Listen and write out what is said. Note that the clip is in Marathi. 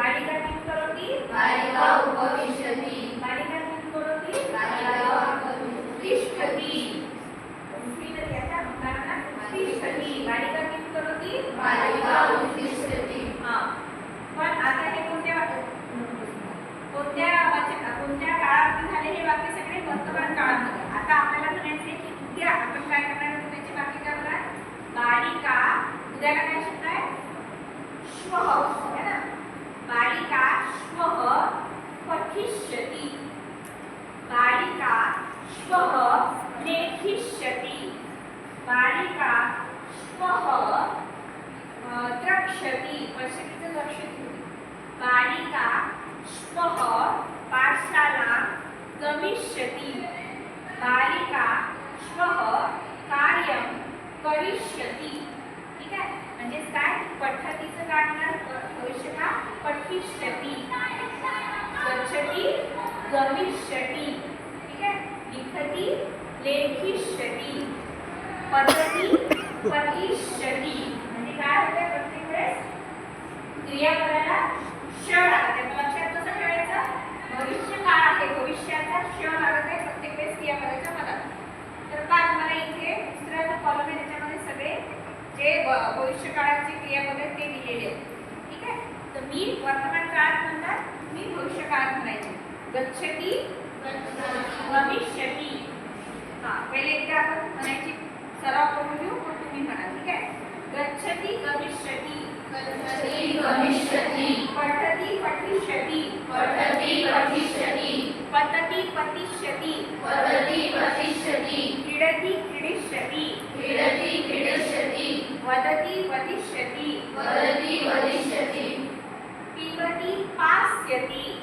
बालिका किं करोति? बालिका उपविशति। बालिका किं करोति? बालिका तिष्ठति तिष्ठति आता मुलांना तिष्ठति बालिका किं करोति? बालिका उत्तिष्ठति हा। पण आता हे कोणत्या कोणत्या वाचन कोणत्या काळामध्ये झाले हे वाक्य सगळे वर्तमान काळामध्ये? आता आपल्याला म्हणायचं की उद्या आपण काय करणार? त्याची वाक्य काय होणार? बालिका उद्याला काय शिकताय श्वः है ना बालिका श्वः पठिष्यति बालिका श्वः लेखिष्यति बालिका श्वः अ, द्रक्ष्यति पश्यतीचं लक्ष ठेवू बालिका श्वः पाठशालां गमिष्यति बालिका श्वः कार्यं करिष्यती. ठीक आहे? म्हणजे काय? पठतीचं काय होणार भविष्यता पठिष्यती. गच्छती गमिष्यती. जे भविष्य काळाची क्रियापद आहेत ते दिलेले आहेत. ठीक आहे? तर मी वर्तमान काळात म्हणतात मी भविष्य काळात म्हणायचे. गच्छती भविष्यती. हा पहिले एकदा आपण म्हणायची सराव करून घेऊ पण तुम्ही म्हणा. ठीक आहे? गच्छती भविष्यती. गच्छती भविष्यती. वदिष्यति। वदति वदिष्यति। पिबति पास्यति।